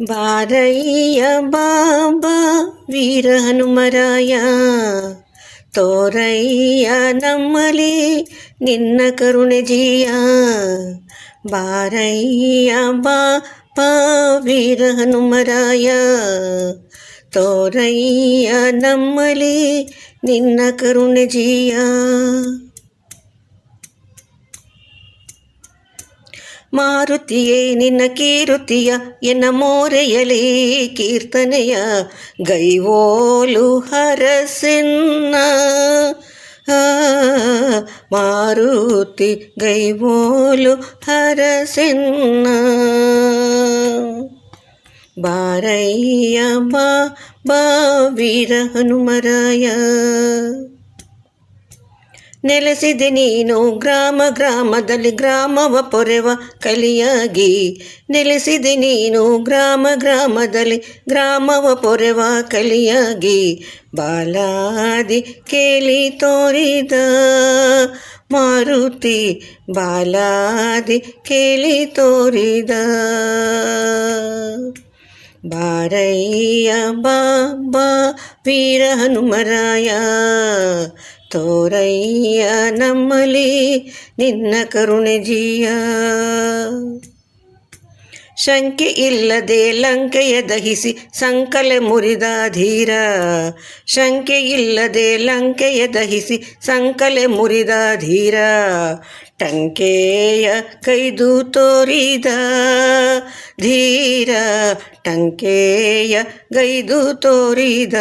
ಬಾರಯ್ಯ ಬಾಬಾ ವೀರ ಹನುಮರಾಯ ತೋರಯ್ಯ ನಮ್ಮಲಿ ನಿನ್ನ ಕರುಣೆ ಜಿಯ ಬಾರಯ್ಯ ಬಾಬಾ ವೀರ ಹನುಮರಾಯ ತೋರಯ್ಯ ನಮ್ಮಲಿ ನಿನ್ನ ಕರುಣೆ ಮಾರುತಿಯೇ ನಿನ್ನ ಕೀರುತಿಯ, ಎನ್ನ ಮೋರೆಯಲಿ ಕೀರ್ತನೆಯ, ಗೈವೋಲು ಹರಸಿನ್ನ. ಮಾರುತಿ ಗೈವೋಲು ಹರಸೆನ್ನ. ಬಾರಯ್ಯ ಬಾ ಬಾ ವೀರ ಹನುಮರಾಯ. ನೆಲೆಸಿದೆ ನೀನು. ಗ್ರಾಮ ಗ್ರಾಮದಲ್ಲಿ ಗ್ರಾಮವ ಪೊರೆವ ಕಲಿಯಾಗಿ. ನೆಲೆಸಿದೆ ನೀನು. ಗ್ರಾಮ ಗ್ರಾಮದಲ್ಲಿ ಗ್ರಾಮವ ಪೊರೆವ ಕಲಿಯಾಗಿ. ಬಾಲಾದಿ ಕೇಳಿ ತೋರಿದ ಮಾರುತಿ, ಬಾಲಾದಿ ಕೇಳಿ ತೋರಿದ ಬಾರಯ್ಯ, ಬಾಬಾ, ವೀರ ಹನುಮರಾಯ ತೋರಯ್ಯ ನಮ್ಮಲಿ ನಿನ್ನ ಕರುಣೆ ಜೀಯ. ಶಂಕೆ ಇಲ್ಲದೆ ಲಂಕೆಯ ದಹಿಸಿ ಸಂಕಲೆ ಮುರಿದ ಧೀರ. ಶಂಕೆ ಇಲ್ಲದೆ ಲಂಕೆಯ ದಹಿಸಿ ಸಂಕಲೆ ಮುರಿದ ಧೀರ. ಟಂಕೆಯ ಕೈದು ತೋರಿದ ಧೀರ. ಟಂಕೆಯ ಗೈದು ತೋರಿದ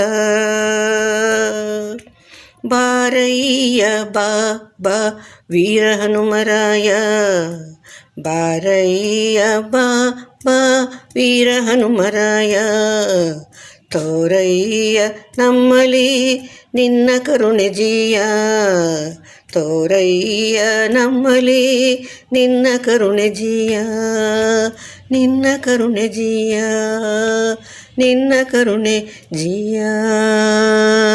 ಬಾರಯ್ಯ ಬಾ ಬಾ ವೀರ ಹನುಮರಾಯ. ಬಾರಯ್ಯ ಬಾ ಬಾ ವೀರ ಹನುಮರಾಯ. ತೋರಯ್ಯ ನಮ್ಮಲಿ ನಿನ್ನ ಕರುಣೆ ಜೀಯ. ತೋರಯ್ಯ ನಮ್ಮಲಿ ನಿನ್ನ ಕರುಣೆ ಜೀಯ. ನಿನ್ನ ಕರುಣೆ ಜೀಯ. ನಿನ್ನ ಕರುಣೆ ಜಿಯ.